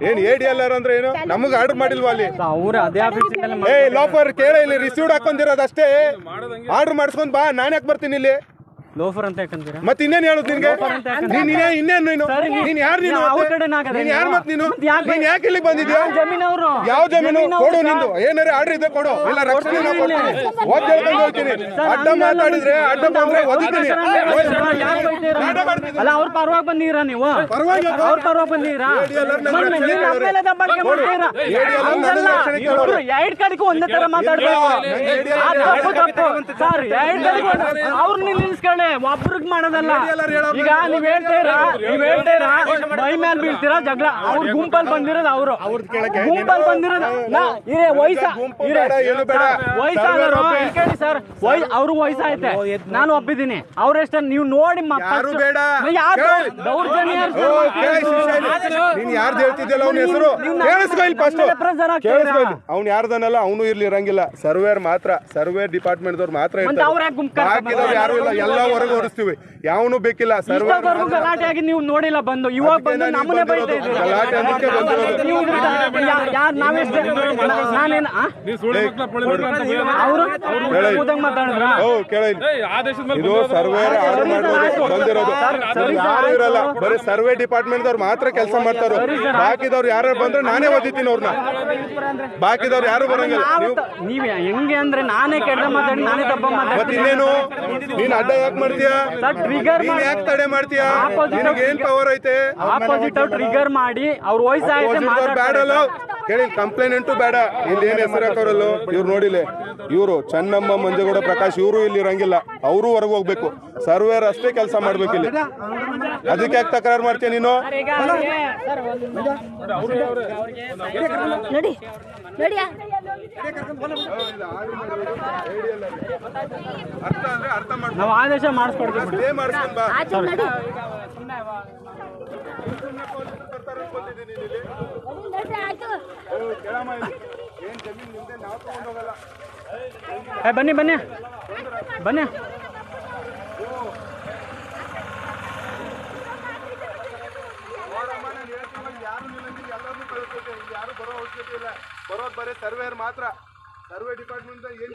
ಏನ್ A D L R ಅಂದ್ರೆ ಏನು? ನಮಗ್ ಆರ್ಡರ್ ಮಾಡಿಲ್ವಾ ಅಲ್ಲಿ? ಅವ್ರ ಅದೇ ಆಫೀಸ್ ಏ ಲೋಫರ್ ಕೇಳ ಇಲ್ಲಿ ರಿಸೀವ್ಡ್ ಹಾಕೊಂಡಿರೋದಷ್ಟೇ ಆರ್ಡರ್ ಮಾಡಿಸ್ಕೊಂಡ್ ಬಾ ನಾನ್ ಯಾಕೆ ಬರ್ತೀನಿ ಇಲ್ಲಿ? ಲೋಫರ್ ಅಂತ ಯಾಕಂತೀರಾ ಮತ್ತೆ ಇನ್ನೇನ್ ಹೇಳುದು ನಿನ್ಗೆ ನೀನ್ ನೀನೇ ಇನ್ನೇನ್ ನೀನು ನೀನ್ ಯಾರು ನೀನು ನೀನು? ನೀನ್ ಯಾರು? ಮತ್ ನೀನು ಮತ್ತ್ ಯಾಕೆ- ನೀನ್ ಯಾಕೆ ಇಲ್ಲಿ ಬಂದಿದ್ಯಾ ಜಮೀನವರು ಯಾವ ಜಮೀನು ಕೊಡು ನಿಂದು ಏನಾರ ಆರ್ಡರ್ ಇದೆ ಕೊಡು ಇಲ್ಲ ರಕ್ಷಣೆ ಕೊಡ್ತೀನಿ ಓದ್ ಹೇಳ್ಕೊಂಡು ಹೋಗ್ತೀನಿ ಅಡ್ಡ ಮಾತಾಡಿದ್ರೆ ಅಡ್ಡ ಬಂದ್ರೆ ಒದಿತೀನಿ ಅಲ್ಲ ಅವ್ರ ಪರವಾಗಿ ಬಂದಿರಾ ನೀವು ಪರವಾಗಿ ಅವ್ರ ಪರವಾಗಿ ಬಂದಿರಾ ಎರಡ್ ಕಡೆಗೂ ಒಂದೇ ತರ ಮಾತಾಡ್ಬೇಕು ಸರ್ ಎರಡ್ ಕಡೆಗೂ ಅವ್ರನ್ನ ನಿಲ್ಲಿಸ್ಕೊಳ್ಳಿ ಒಬ್ರಿಗೆ ಮಾಡೋದಲ್ಲ. ಈಗ ನೀವ್ ಹೇಳ್ತೀರಾ ನೀವ್ ಹೇಳ್ತೀರಾ ಮೈ ಮ್ಯಾನ್ ಬೀಳ್ತೀರಾ ಜಗಳ? ಅವ್ರ ಗುಂಪಲ್ಲಿ ಬಂದಿರೋದು ಅವರು. ಕೇಳಕ್ಕೆ ಗುಂಪಲ್ಲಿ ಬಂದಿರೋದು ಇರೇ ವಯಸ್ಸ ವಯಸ್ಸಾದ್ರು ಕೇಳಿ ಸರ್ ವಯ್ ಅವ್ರ ವಯಸ್ಸಾಯ್ತೆ ನಾನು ಒಪ್ಪಿದ್ದೀನಿ ಅವ್ರೆಷ್ಟ ನೀವು ನೋಡಿ ಯಾರು ಬೇಡ. ಯಾರು ಕೇಳಿ. ದೌರ್ಜನ್ಯ ಅವ್ನ ಯಾರ್ದನಲ್ಲ ಅವನು ಇರ್ಲಿ ಇರಂಗಿಲ್ಲ. ಸರ್ವೇರ್ ಮಾತ್ರ ಸರ್ವೇರ್ ಡಿಪಾರ್ಟ್ಮೆಂಟ್ ದವ್ರು ಮಾತ್ರ ಯಾರು ಇಲ್ಲ. ಎಲ್ಲ ಹೊರಗೆ ಹೊರಿಸ್ತೀವಿ ಯಾವನು ಬೇಕಿಲ್ಲ. ಸರ್ವೇರ್ ಗಲಾಟೆ ಆಗಿ ನೀವು ನೋಡಿಲ್ಲ ಬಂದು. ಇವಾಗ ಬಂದು ನಮ್ಮನೆ ಬೈತಾ ಗಲಾಟೆ ಅದಕ್ಕೆ ಯಾರು ನಾವೆಷ್ಟು ನಾನೇನು ಅವರು. ಕೂದಂಗ್ ಮಾತಾಡಿದ್ರ? ಇದು ಸರ್ವೇರ್ ಆರ್ಡರ್ ಬಂದಿರೋದು. ಯಾರು ಇರಲ್ಲ. ಬರೀ ಸರ್ವೆ ಡಿಪಾರ್ಟ್ಮೆಂಟ್ ಅವ್ರು ಮಾತ್ರ ಕೆಲಸ ಮಾಡ್ತಾರೋ ಬಾಕಿದವ್ರು ಯಾರು ಬಂದ್ರೆ ನಾನೇ ಓದಿತೀನಿ ಅವ್ರನ್ನ ಬಾಕಿದವ್ರು ಯಾರು ಬರಂಗಿಲ್ಲ. ನೀವು ನೀವ್ ಹೆಂಗೆ ಅಂದ್ರೆ ನಾನೇ ಕೆಟ್ಟ ಮಾತಾಡಿ ನಾನೇ ತಪ್ಪ ಮಾತಾಡ್ತೀನಿ. ನೀನು ನೀನ್ ಅಡ್ಡ ಯಾಕೆ ಮಾಡ್ತೀಯಾ? ಟ್ರಿಗರ್ ನೀನ್ ಯಾಕೆ ತಡೆ ಮಾಡ್ತೀಯಾ? ನಿನಗೆ ಏನ್ ಪವರ್ ಐತೆ? ಟ್ರಿಗರ್ ಮಾಡಿ. ಅವ್ರ ವಯಸ್ಸಾಯ್ತು Opposite ಕೇಳಿ ಕಂಪ್ಲೇಂಟು ಬೇಡ. ಇಲ್ಲಿ ಏನ್ ಹೆಸರು ಹಾಕೋರಲ್ಲ ಇವ್ರು ನೋಡಿಲ್ಲ ಇವರು ಚೆನ್ನಮ್ಮ ಮಂಜೇಗೌಡ ಪ್ರಕಾಶ್ ಇವರು ಇಲ್ಲಿ ಇರಂಗಿಲ್ಲ. ಅವರು ಹೊರಗೆ ಹೋಗ್ಬೇಕು. ಸರ್ವೇರ್ ಅಷ್ಟೇ ಕೆಲಸ ಮಾಡ್ಬೇಕು ಇಲ್ಲಿ. ಅದಕ್ಕೆ ಯಾಕೆ ತಕರಾರು ಮಾಡ್ತೀಯ ನೀನು? ನೋಡಿ. ನೋಡಿಯಾ ಅರ್ಥ ಅಂದ್ರೆ ಅರ್ಥ ಮಾಡ್ಕೊ ನಾವು ಆದೇಶ ಮಾಡಿಸ್ಕೊಡ್ತೀವಿ. ಮಾಡ್ಸ್ಕೊಂಡ್ ಬಾ. ಏ ಬನ್ನಿ ಬನ್ನಿ. ಬನ್ನಿ. ಯಾರು ಬರೋ ಅವಶ್ಯಕತೆ ಇಲ್ಲ. ಬರೋದ್ ಬರೀ ಸರ್ವೇರ್ ಮಾತ್ರ. ಸರ್ವೆ ಡಿಪಾರ್ಟ್ಮೆಂಟ್ ಏನ್